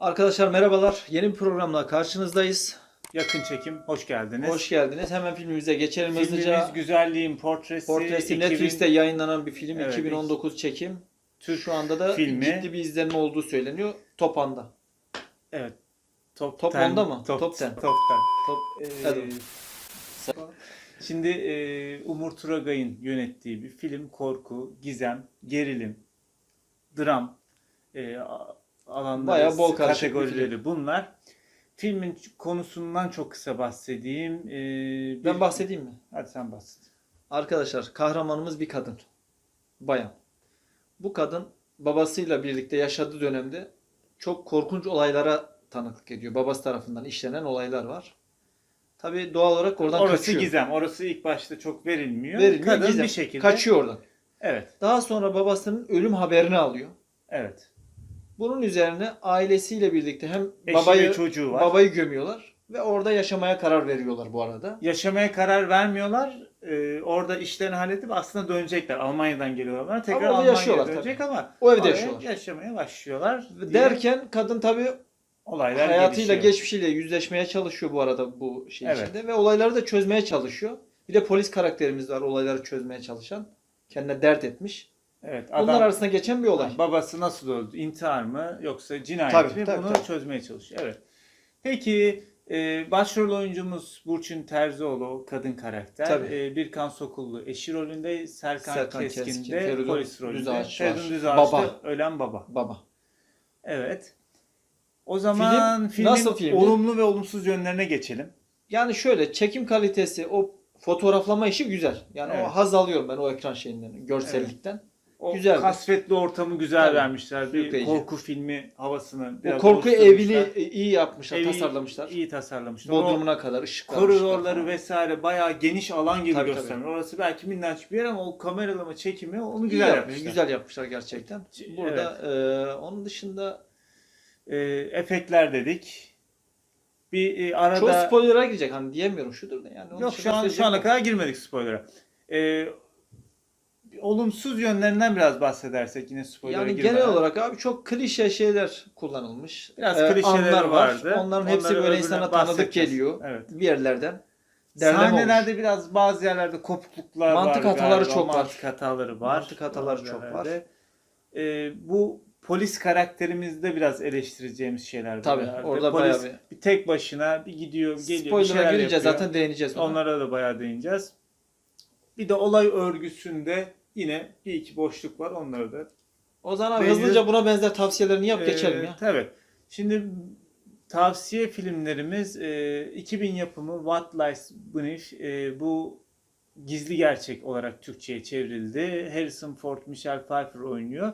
Arkadaşlar merhabalar. Yeni bir programla karşınızdayız. Yakın çekim, hoş geldiniz. Hoş geldiniz. Hemen filmimize geçelim Filmimiz hızlıca. Güzelliğin Portresi. Portresi 2000 Netflix'te yayınlanan bir film. Evet, 2019 çekim. Türk Şu anda da filmi. ciddi bir izlenme olduğu söyleniyor. Top 10'da. Evet. Top, Top 10 10'da mı? Top, Top top 10. 10. Top. Ee, Hadi. Şimdi e, Umur Turagay'ın yönettiği bir film. Korku, gizem, gerilim, dram e, alanları, Bayağı bol kategorileri bunlar. Filmin konusundan çok kısa bahsedeyim. Ee, bir- Ben bahsedeyim mi? Hadi sen bahset. Arkadaşlar kahramanımız bir kadın. Bayan. Bu kadın babasıyla birlikte yaşadığı dönemde çok korkunç olaylara tanıklık ediyor. Babası tarafından işlenen olaylar var. Tabii doğal olarak oradan Orası kaçıyor. gizem. Orası ilk başta çok verilmiyor. Verilmiyor, Kadın gizem. bir şekilde Kaçıyor oradan. Evet. Daha sonra babasının ölüm haberini alıyor. Evet. Bunun üzerine ailesiyle birlikte hem Eşi babayı ve çocuğu var. babayı gömüyorlar ve orada yaşamaya karar veriyorlar bu arada. Yaşamaya karar vermiyorlar. Ee, orada işlerini halledip aslında dönecekler. Almanya'dan geliyorlar. Tekrar orada Almanya'ya yaşıyorlar dönecek ama O evde oraya yaşıyorlar. yaşamaya başlıyorlar. diye Derken kadın tabii olaylar hayatıyla gelişiyor. geçmişiyle yüzleşmeye çalışıyor bu arada bu şey Evet. içinde ve olayları da çözmeye çalışıyor. Bir de polis karakterimiz var olayları çözmeye çalışan. Kendine dert etmiş. Evet. Bunlar Adam arasında geçen bir olay. babası nasıl öldü? İntihar mı yoksa cinayet Tabii, mi? tabii, Bunu tabii. çözmeye çalışıyor. Evet. Peki e, başrol oyuncumuz Burçin Terzioğlu kadın karakter. Tabii. E, Birkan Sokullu eşi rolünde, Serkan, Serkan Keskin, Keskin, de Feridun polis rolünde. Düzağaç. Feridun Düzağaç Baba. da ölen baba. Baba. Evet. O zaman filmin nasıl filmdi? olumlu ve olumsuz yönlerine geçelim. Yani şöyle çekim kalitesi o fotoğraflama işi güzel. Yani Evet. o haz alıyorum ben o ekran şeyinden, görsellikten. O Güzeldi. kasvetli ortamı güzel Tabii. vermişler. Bir Sürükleyici. korku filmi havasını O biraz korku oluşturmuşlar. evini iyi yapmışlar, Evi tasarlamışlar. iyi tasarlamışlar. Bodrumuna kadar ışık O koridorları vesaire bayağı geniş alan gibi Tabii, göstermiş. Orası belki minnacık bir yer ama o kameralama çekimi onu güzel güzel yapmışlar. Güzel yapmışlar gerçekten. C- Burada e, onun dışında Ee, efektler dedik. Bir e, arada çok spoiler'a girecek hani diyemiyorum şudur da yani. onun Yok şu an şu ana kadar girmedik spoiler'a. Ee, olumsuz yönlerinden biraz bahsedersek yine spoiler'a yani girmeden. genel olarak abi çok klişe şeyler kullanılmış. Biraz E, klişeler anlar var. vardı. Onların hepsi Onları böyle öbürüne insana tanıdık geliyor. Evet. Bir yerlerden. Derleme Sahnelerde olmuş. biraz bazı yerlerde kopukluklar Mantık var. hataları galiba. çok var. Mantık hataları var. Mantık hataları çok yerlerde. Ee, bu polis karakterimizde biraz eleştireceğimiz şeyler var. Tabii, herhalde. orada polis bayağı bir- bir tek başına bir gidiyor, geliyor, bir Spoiler'a şeyler girince yapıyor. zaten değineceğiz. ona. Onlara da bayağı değineceğiz. Bir de olay örgüsünde yine bir iki boşluk var. Onları da O zaman abi hızlıca buna benzer tavsiyelerini yap Ee, geçelim ya. Tabii. Şimdi tavsiye filmlerimiz e, 2000 yapımı What Lies Beneath e, bu gizli gerçek olarak Türkçe'ye çevrildi. Harrison Ford, Michelle Pfeiffer oynuyor.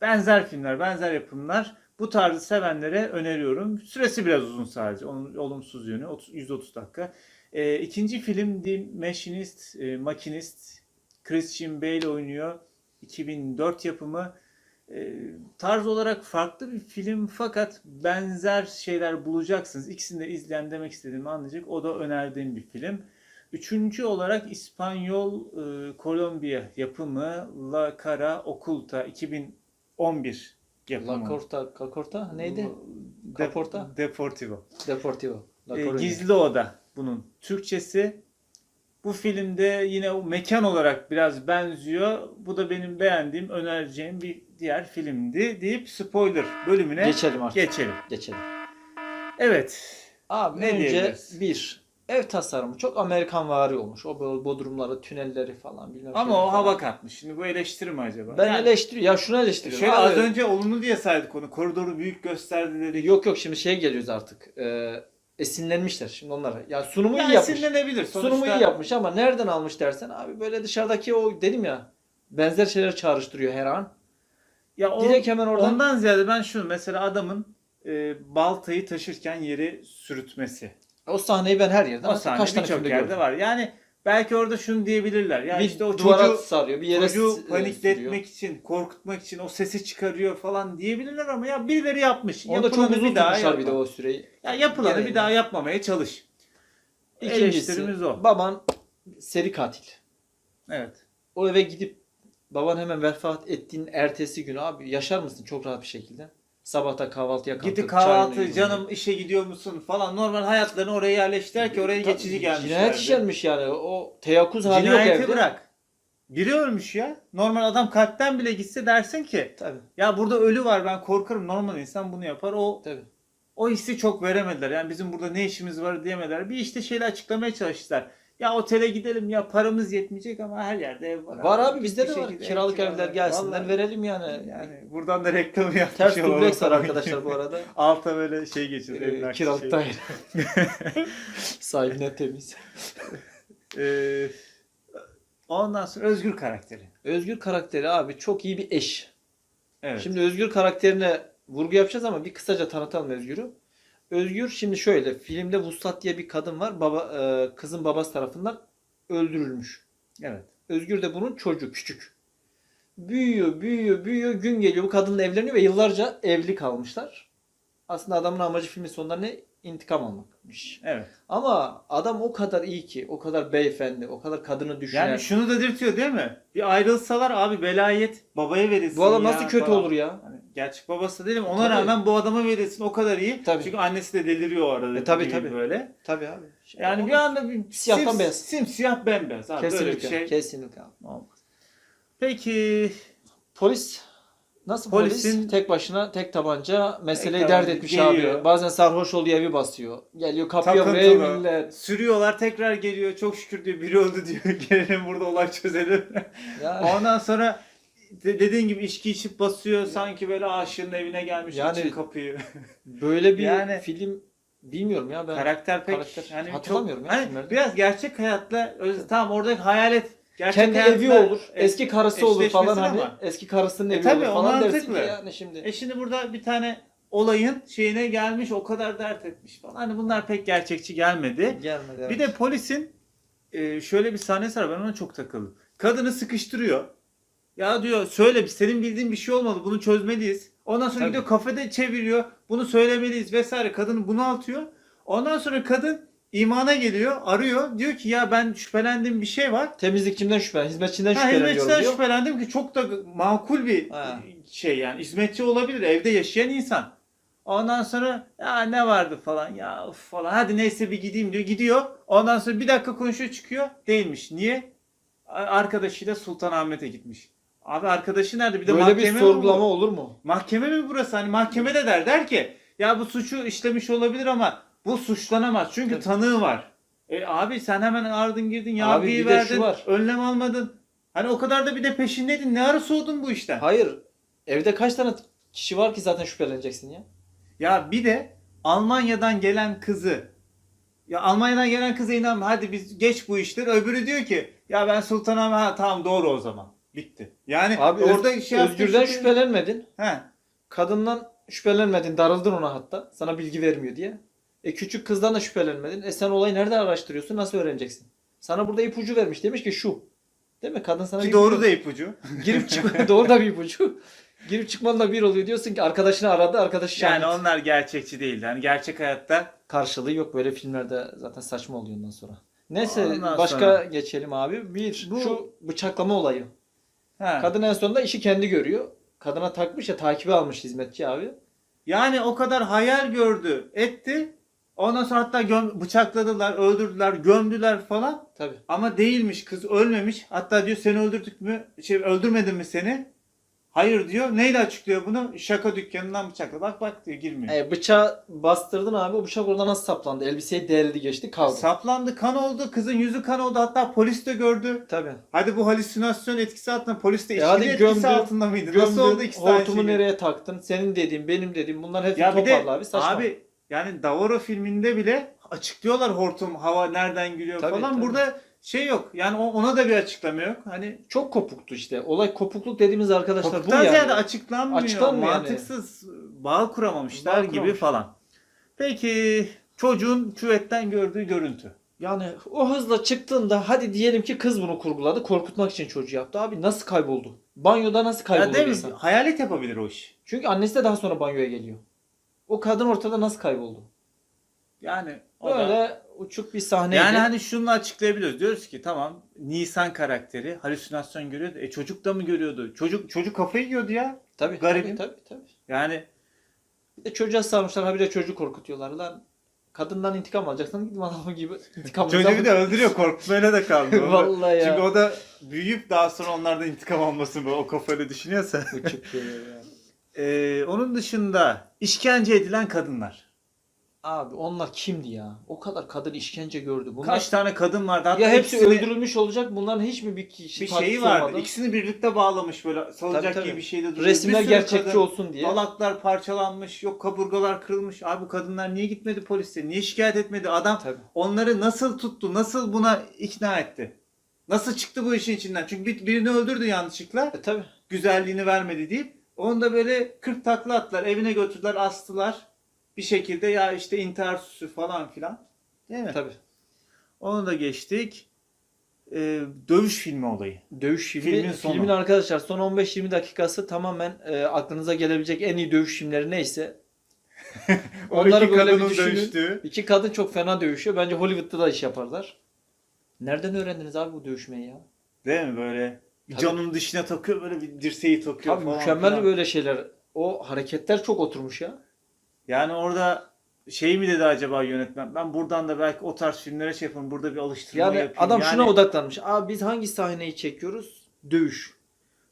Benzer filmler, benzer yapımlar. Bu tarzı sevenlere öneriyorum. Süresi biraz uzun sadece. Onun olumsuz yönü 30, 130 dakika. E, ikinci film The Machinist, e, Makinist. Christian Bale oynuyor. 2004 yapımı. E, tarz olarak farklı bir film fakat benzer şeyler bulacaksınız. İkisini de izleyen demek istediğimi anlayacak. O da önerdiğim bir film. Üçüncü olarak İspanyol e, Kolombiya yapımı La Cara Oculta 2011 yapımı. La Corta, La Corta neydi? De- Caporta? Deportivo. Deportivo. La E. Gizli Oda bunun Türkçesi. Bu filmde yine mekan olarak biraz benziyor. Bu da benim beğendiğim, önereceğim bir diğer filmdi deyip spoiler bölümüne Geçelim artık. geçelim. Geçelim. Evet. Abi Ne önce bir ev tasarımı çok Amerikan vari olmuş. O böyle bodrumları, tünelleri falan bilmem Ama o falan. hava katmış. Şimdi bu eleştiri mi acaba? Ben Yani eleştiriyorum. Ya şunu eleştiriyorum. Şöyle Abi, az önce olumlu diye saydık onu. Koridoru büyük gösterdileri. Yok yok şimdi şeye geliyoruz artık. Ee, esinlenmişler şimdi onlara. Ya sunumu iyi Yani yapmış. sinirlenebilir. Sonuçta Sunumu iyi yapmış ama nereden almış dersen abi böyle dışarıdaki o dedim ya benzer şeyler çağrıştırıyor her an. Ya o, Direkt hemen oradan ondan ziyade ben şunu mesela adamın e, baltayı taşırken yeri sürütmesi. o sahneyi ben her yerde O sahne kaç tane birçok yerde gördüm. var. Yani belki orada şunu diyebilirler. Ya bir işte o çocuğu, sarıyor, bir yere çocuğu panikletmek için, korkutmak için o sesi çıkarıyor falan diyebilirler ama ya birileri yapmış. Onu da çok uzun bir daha tutmuşlar bir de yapma. o süreyi. Ya yapılanı bir daha yapmamaya çalış. İkincisi o. baban seri katil. Evet. O eve gidip baban hemen vefat ettiğin ertesi gün abi yaşar mısın çok rahat bir şekilde? Sabahta kahvaltıya kalkıp Gitti çayını kahvaltı yudum. canım işe gidiyor musun falan normal hayatlarını oraya yerleştiler ki oraya geçici gelmişler. Cinayet işlenmiş yani. O teyakkuz hali yok Cinayeti evde. bırak. Biri ölmüş ya. Normal adam kalpten bile gitse dersin ki Tabii. ya burada ölü var ben korkarım normal insan bunu yapar. O Tabii. o hissi çok veremediler. Yani bizim burada ne işimiz var diyemediler. Bir işte şeyle açıklamaya çalıştılar. Ya otele gidelim ya paramız yetmeyecek ama her yerde ev var. Var abi bizde de var. Kiralık evler gelsinler Vallahi. verelim yani. Yani buradan da reklamı yapmış Ters dubleks var arkadaşlar bu arada. Alta böyle şey geçiyor. Ee, kiralık şey. daire. Sahibine temiz. Ee, ondan sonra Özgür karakteri. Özgür karakteri abi çok iyi bir eş. Evet. Şimdi Özgür karakterine vurgu yapacağız ama bir kısaca tanıtalım Özgür'ü. Özgür şimdi şöyle filmde Vuslat diye bir kadın var. Baba e, kızın babası tarafından öldürülmüş. evet. Özgür de bunun çocuğu küçük. Büyüyor, büyüyor, büyüyor. Gün geliyor bu kadınla evleniyor ve yıllarca evli kalmışlar. Aslında adamın amacı filmin sonunda ne? İntikam almakmış. Evet. Ama adam o kadar iyi ki, o kadar beyefendi, o kadar kadını düşünen. Yani şunu da dirtiyor değil mi? Bir ayrılsalar abi velayet babaya verilsin bu adam ya nasıl kötü falan. olur ya? Hani gerçek babası değilim ona Tabii. rağmen bu adama verilsin o kadar iyi. Tabii. Çünkü annesi de deliriyor o arada. E, tabii, tabii. Böyle. Tabii abi. Yani Onu- bir anda bir Siyahtan sim- beyaz. Simsiyah bembeyaz abi böyle bir kesinlikle, şey. kesinlikle abi. Olmaz. Peki Polis nasıl polis? Polisin- Tek başına tek tabanca meseleyi Tek dert etmiş geliyor. abi. Bazen sarhoş oluyor evi basıyor. Geliyor vuruyor millet. sürüyorlar tekrar geliyor çok şükür diyor biri öldü diyor gelelim burada olay çözelim. Yani, Ondan sonra de- dediğin gibi içki içip basıyor sanki böyle aşığın evine gelmiş Yani- için kapıyı. böyle bir Yani- film bilmiyorum ya ben. Karakter pek karakter hani hatırlamıyorum çok, ya hani biraz gerçek hayatla öz, tamam oradaki hayalet gerçek Kendi evi hayatla olur. e- Eski karısı olur falan hani. ama. Eski karısının E evi tabii, olur o falan dersin mantıklı. ki yani şimdi. E şimdi burada bir tane olayın şeyine gelmiş o kadar dert etmiş falan. Hani bunlar pek gerçekçi gelmedi. Gelmedi. evet. Bir de polisin e, şöyle bir sahnesi var ben ona çok takıldım. Kadını sıkıştırıyor. Ya diyor söyle senin bildiğin bir şey olmalı bunu çözmeliyiz. Ondan sonra Tabii. gidiyor kafede çeviriyor. Bunu söylemeliyiz vesaire. Kadını bunaltıyor. Ondan sonra kadın imana geliyor, arıyor. Diyor ki ya ben şüphelendiğim bir şey var. temizlikçimden şüphe, hizmetçinden Ha, şüpheleniyorum hizmetçiden diyor. şüphelendim ki çok da makul bir Ha. şey yani. Hizmetçi olabilir. Evde yaşayan insan. Ondan sonra ya ne vardı falan ya uf falan hadi neyse bir gideyim diyor. Gidiyor. Ondan sonra bir dakika konuşuyor çıkıyor. Değilmiş. Niye? A- Arkadaşıyla Sultanahmet'e gitmiş. Abi arkadaşı nerede? Bir de Böyle mahkeme bir mi sorgulama bu? olur mu? Mahkeme mi burası? Hani mahkemede der der ki ya bu suçu işlemiş olabilir ama bu suçlanamaz. Çünkü Tabii. tanığı var. E abi sen hemen ardın girdin Abi yargıyı de verdin. var. Önlem almadın. Hani o kadar da bir de peşindeydin. Ne ara soğudun bu işten? Hayır. Evde kaç tane kişi var ki zaten şüpheleneceksin ya? Ya bir de Almanya'dan gelen kızı ya Almanya'dan gelen kıza inanma hadi biz geç bu işler. Öbürü diyor ki ya ben Sultanahmet ha tamam doğru o zaman. Bitti. Yani Abi orada Öz- şey Özgür'den şüphe- şüphelenmedin. He. Kadından şüphelenmedin. Darıldın ona hatta. Sana bilgi vermiyor diye. E küçük kızdan da şüphelenmedin. E sen olayı nereden araştırıyorsun? Nasıl öğreneceksin? Sana burada ipucu vermiş. Demiş ki şu. Değil mi? Kadın sana Ki ipucu- doğru da ipucu. Girip çık doğru da bir ipucu. Girip çıkmanla bir oluyor. Diyorsun ki arkadaşını aradı. Arkadaşı Yani şahit. onlar gerçekçi değil. Yani gerçek hayatta Karşılığı yok. Böyle filmlerde zaten saçma oluyor ondan sonra. Neyse Ondan başka sonra- geçelim abi. Bir Bu- şu bıçaklama olayı. He. Kadın en sonunda işi kendi görüyor. Kadına takmış ya takibi almış hizmetçi abi. yani o kadar hayal gördü, etti. Ondan sonra hatta göm- bıçakladılar, öldürdüler, gömdüler falan. Tabii. Ama değilmiş kız ölmemiş. Hatta diyor seni öldürdük mü? Şey öldürmedim mi seni? Hayır diyor. Neyle açıklıyor bunu? Şaka dükkanından bıçakla. Bak bak diyor girmiyor. E, bıçağı bastırdın abi. O bıçak orada nasıl saplandı? Elbiseyi deldi geçti kaldı. Saplandı, kan oldu. Kızın yüzü kan oldu. Hatta polis de gördü. Tabii. Hadi bu halüsinasyon etkisi altında polis de E içkili etkisi gömdü, altında mıydı? Nasıl oldu ikisi Hortumu şey? nereye taktın? Senin dediğin, benim dediğim. Bunlar hepsi bir de abi. Saçma. abi yani Davoro filminde bile açıklıyorlar hortum hava nereden geliyor Tabii, falan. tabii. Burada şey yok. Yani ona da bir açıklama yok. Hani Çok kopuktu işte. Olay kopukluk dediğimiz arkadaşlar bu yani. ziyade açıklanmıyor. Açıklanmıyor yani. mantıksız bağ kuramamışlar Bağ gibi kuramamış. falan. Peki çocuğun küvetten gördüğü görüntü. Yani o hızla çıktığında hadi diyelim ki kız bunu kurguladı. Korkutmak için çocuğu yaptı. Abi nasıl kayboldu? Banyoda nasıl Ya kayboldu mi? insan? Hayalet yapabilir o iş. Çünkü annesi de daha sonra banyoya geliyor. O kadın ortada nasıl kayboldu? Yani o da- Böyle uçuk bir sahneydi. yani hani şunu açıklayabiliyoruz. Diyoruz ki tamam Nisan karakteri halüsinasyon görüyordu. E çocuk da mı görüyordu? Çocuk çocuk kafayı yiyordu ya. tabii, garibim. tabii tabii tabii. Yani Bir de çocuğa sarmışlar habire çocuğu korkutuyorlar lan. Kadından intikam alacaksan gidin adamı gibi intikam Çocuğu da öldürüyor korkutmayla da da- Vallahi ya. Çünkü o da büyüyüp daha sonra onlardan intikam almasın böyle o kafayla düşünüyorsa. Uçuk şeyler yani. Ee, onun dışında işkence edilen kadınlar. Abi onlar kimdi ya? O kadar kadın işkence gördü. Bunlar Kaç tane kadın vardı? Hatta ya hepsi ikisini- öldürülmüş olacak. Bunların hiç mi bir kişi bir şeyi vardı. olmadı? İkisini birlikte bağlamış böyle salacak Tabii, tabii. gibi bir şeyde duruyor. Resimler gerçekçi kadın, olsun diye. Dalaklar parçalanmış, yok kaburgalar kırılmış. Abi bu kadınlar niye gitmedi polise? Niye şikayet etmedi? Adam Tabii. onları nasıl tuttu? Nasıl buna ikna etti? Nasıl çıktı bu işin içinden? Çünkü bir- birini öldürdü yanlışlıkla. E, tabii. Güzelliğini vermedi deyip onu da böyle 40 takla attılar. Evine götürdüler, astılar. Bir şekilde ya işte intihar süsü falan filan. Değil mi? Tabii. Onu da geçtik. Ee, dövüş filmi olayı. Dövüş filmi. Filmin sonu. Filmin arkadaşlar son 15-20 dakikası tamamen e, aklınıza gelebilecek en iyi dövüş filmleri neyse. Onları böyle bir düşünün. dövüştüğü. İki kadın çok fena dövüşüyor. Bence Hollywood'da da iş yaparlar. Nereden öğrendiniz abi bu dövüşmeyi ya? Değil mi böyle? Tabii. canın dışına takıyor böyle bir dirseği takıyor Abi falan. mükemmel filan. böyle şeyler. O hareketler çok oturmuş ya. Yani orada şey mi dedi acaba yönetmen? Ben buradan da belki o tarz filmlere şey yaparım. Burada bir alıştırma Yani yapayım. adam yani, şuna odaklanmış. Abi biz hangi sahneyi çekiyoruz? Dövüş.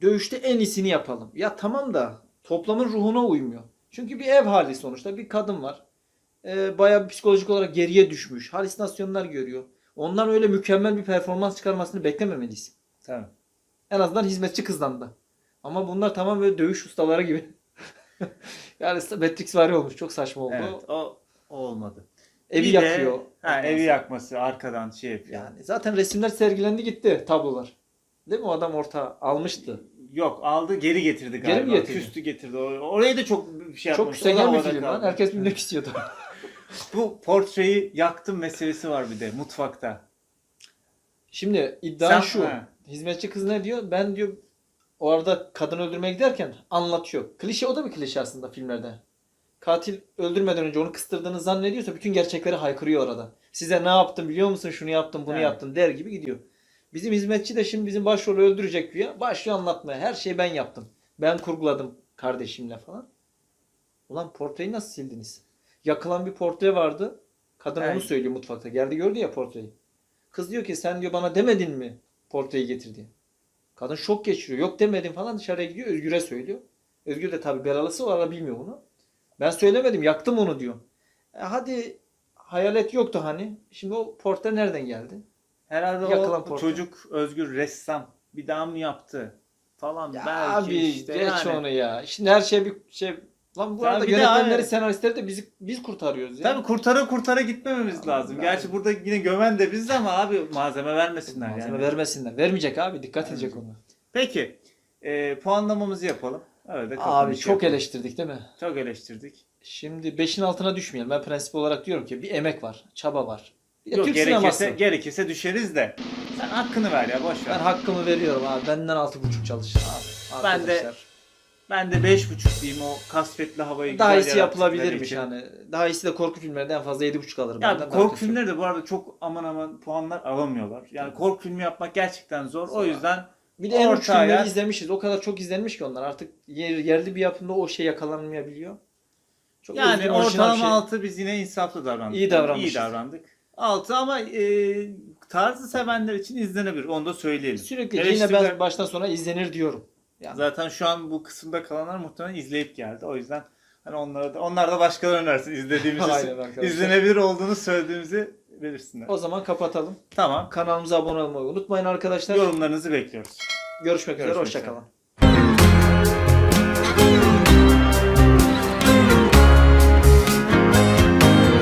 Dövüşte en iyisini yapalım. Ya tamam da toplamın ruhuna uymuyor. Çünkü bir ev hali sonuçta. Bir kadın var. Ee, bayağı psikolojik olarak geriye düşmüş. Halüsinasyonlar görüyor. Ondan öyle mükemmel bir performans çıkarmasını beklememeliyiz. Tamam. En azından hizmetçi kızdan da. Ama bunlar tamam böyle dövüş ustaları gibi. yani Matrix vari olmuş. Çok saçma oldu. Evet o, o olmadı. Evi Bir de- yakıyor. ha, Ondan evi yakması arkadan şey yapıyor. Yani zaten resimler sergilendi gitti tablolar. Değil mi? O adam orta almıştı. Yok aldı geri getirdi galiba. Geri mi getirdi? Küstü getirdi. Oraya da çok bir şey Çok. O da küstahar bir film lan. Herkes bilmek istiyordu. Bu portreyi yaktım meselesi var bir de mutfakta. Şimdi iddia Sen- şu. ha. Hizmetçi kız ne diyor? Ben diyor o arada kadın öldürmeye giderken anlatıyor. Klişe o da bir klişe aslında filmlerde. Katil öldürmeden önce onu kıstırdığını zannediyorsa bütün gerçekleri haykırıyor orada. Size ne yaptım biliyor musun? Şunu yaptım, bunu Evet. yaptım der gibi gidiyor. Bizim hizmetçi de şimdi bizim başrolü öldürecek güya. Başlıyor anlatmaya. Her şeyi ben yaptım. Ben kurguladım kardeşimle falan. Ulan portreyi nasıl sildiniz? Yakılan bir portre vardı. Kadın onu Evet. söylüyor mutfakta. Geldi gördü ya portreyi. Kız diyor ki sen diyor bana demedin mi portreyi getir diye. Kadın şok geçiriyor. Yok demedim falan dışarıya gidiyor. Özgür'e söylüyor. Özgür de tabii belalısı var bilmiyor bunu. Ben söylemedim yaktım onu diyor. E hadi hayalet yoktu hani. Şimdi o portre nereden geldi? Herhalde Yakılan o portre. çocuk özgür ressam bir daha mı yaptı falan Ya belki abi işte geç yani. onu ya. Şimdi her şey bir şey Lan bu Tabii arada bir de yönetmenleri, abi- senaristleri de bizi biz kurtarıyoruz ya. Tabii kurtara kurtara gitmememiz Abi, lazım. ben- Gerçi burada yine gömen de biziz ama abi malzeme vermesinler Malzeme yani. vermesinler. Vermeyecek abi. Dikkat edecek ona. Peki e, puanlamamızı yapalım. Öyle Abi kapanış çok yapalım. eleştirdik değil mi? Çok eleştirdik. Şimdi 5'in altına düşmeyelim. Ben prensip olarak diyorum ki bir emek var, çaba var. De Yok Türk gerekirse, sineması. gerekirse düşeriz de. Sen hakkını ver ya boş ver. Ben hakkımı veriyorum abi. Benden 6.5 çalışır abi. Ben de Arkadaşlar. Ben de 5.5 diyeyim o kasvetli havayı daha iyisi yapılabilirmiş için. yani. Daha iyisi de korku filmlerinden en fazla 7.5 alırım. Ya daha korku filmleri de bu arada çok aman aman puanlar alamıyorlar. Yani korku filmi yapmak gerçekten zor. O yüzden Bir de en uç filmleri ayar. izlemişiz. O kadar çok izlenmiş ki onlar. Artık yer, yerli bir yapımda o şey yakalanmayabiliyor. Çok yani ortalama şey. 6 biz yine insaflı davrandık. İyi davranmışız. İyi davrandık. 6 ama e, tarzı sevenler için izlenebilir. Onu da söyleyelim. Sürekli yine ben baştan sona izlenir diyorum. Yani. Zaten şu an bu kısımda kalanlar muhtemelen izleyip geldi. O yüzden hani onlara da onlar da başkaları önersin izlediğimizi izlenebilir olduğunu söylediğimizi belirsinler. O zaman kapatalım. Tamam. Kanalımıza abone olmayı unutmayın arkadaşlar. Yorumlarınızı bekliyoruz. Görüşmek üzere. Görüşmek Hoşçakalın. üzere.